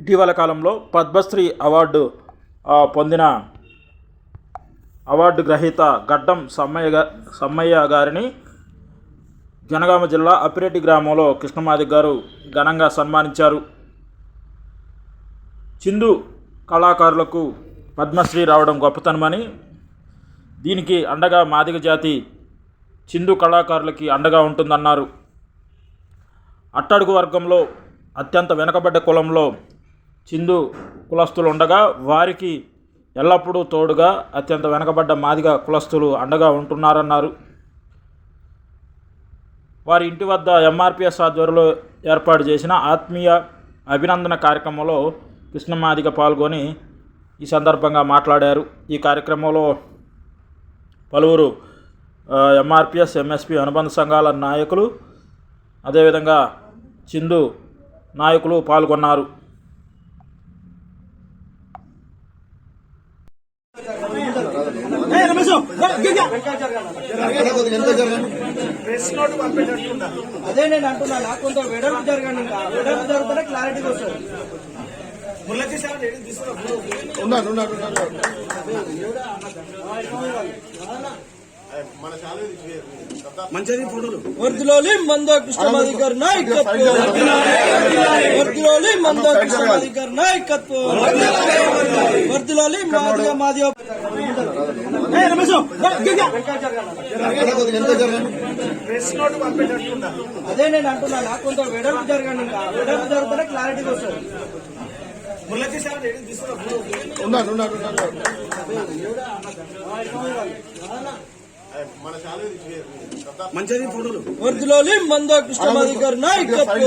ఇటీవల కాలంలో పద్మశ్రీ అవార్డు పొందిన అవార్డు గ్రహీత గడ్డం సమ్మయ్య సమ్మయ్య గారిని జనగామ జిల్లా అప్పిరెడ్డి గ్రామంలో కృష్ణమాదిక్ గారు ఘనంగా సన్మానించారు. చిందు కళాకారులకు పద్మశ్రీ రావడం గొప్పతనమని దీనికి అండగా మాదిగ జాతి చిందు కళాకారులకి అండగా ఉంటుందన్నారు. అట్టడుగు వర్గంలో అత్యంత వెనుకబడ్డ కులంలో చిందు కులస్తులు ఉండగా వారికి ఎల్లప్పుడూ తోడుగా అత్యంత వెనకబడ్డ మాదిగ కులస్తులు అండగా ఉంటున్నారన్నారు. వారి ఇంటి వద్ద ఎంఆర్పిఎస్ ఆధ్వర్యంలో ఏర్పాటు చేసిన ఆత్మీయ అభినందన కార్యక్రమంలో కృష్ణమాదిగ పాల్గొని ఈ సందర్భంగా మాట్లాడారు. ఈ కార్యక్రమంలో పలువురు ఎంఆర్పిఎస్ ఎంఎస్పి అనుబంధ సంఘాల నాయకులు అదేవిధంగా చిందు నాయకులు పాల్గొన్నారు. అదే నేను అంటున్నా నాకు కొంత వెడల్పు జరగండి ఇంకా. వెడల్పు జరుగుతుంటే క్లారిటీ వస్తుంది. ఉన్నాడు ఉన్నాడు ఉన్నాడు. వర్దిలోలి మందో కృష్ణమాది గారి నాయకత్వం. వర్దిలోలి మందో కృష్ణమాది గారి నాయకత్వం. వర్దిలోలి మాదిగా జరగండి అదే నేను అంటున్నా నాకు కొంత వెడల్పు జరగండి ఇంకా. వెడల్పు జరుగుతుంటే క్లారిటీ వస్తుంది. ఉన్నాడు మంచిది ఫోటోలు. వర్ధలోలి మందో కృష్ణమాది గారి నాయకత్వం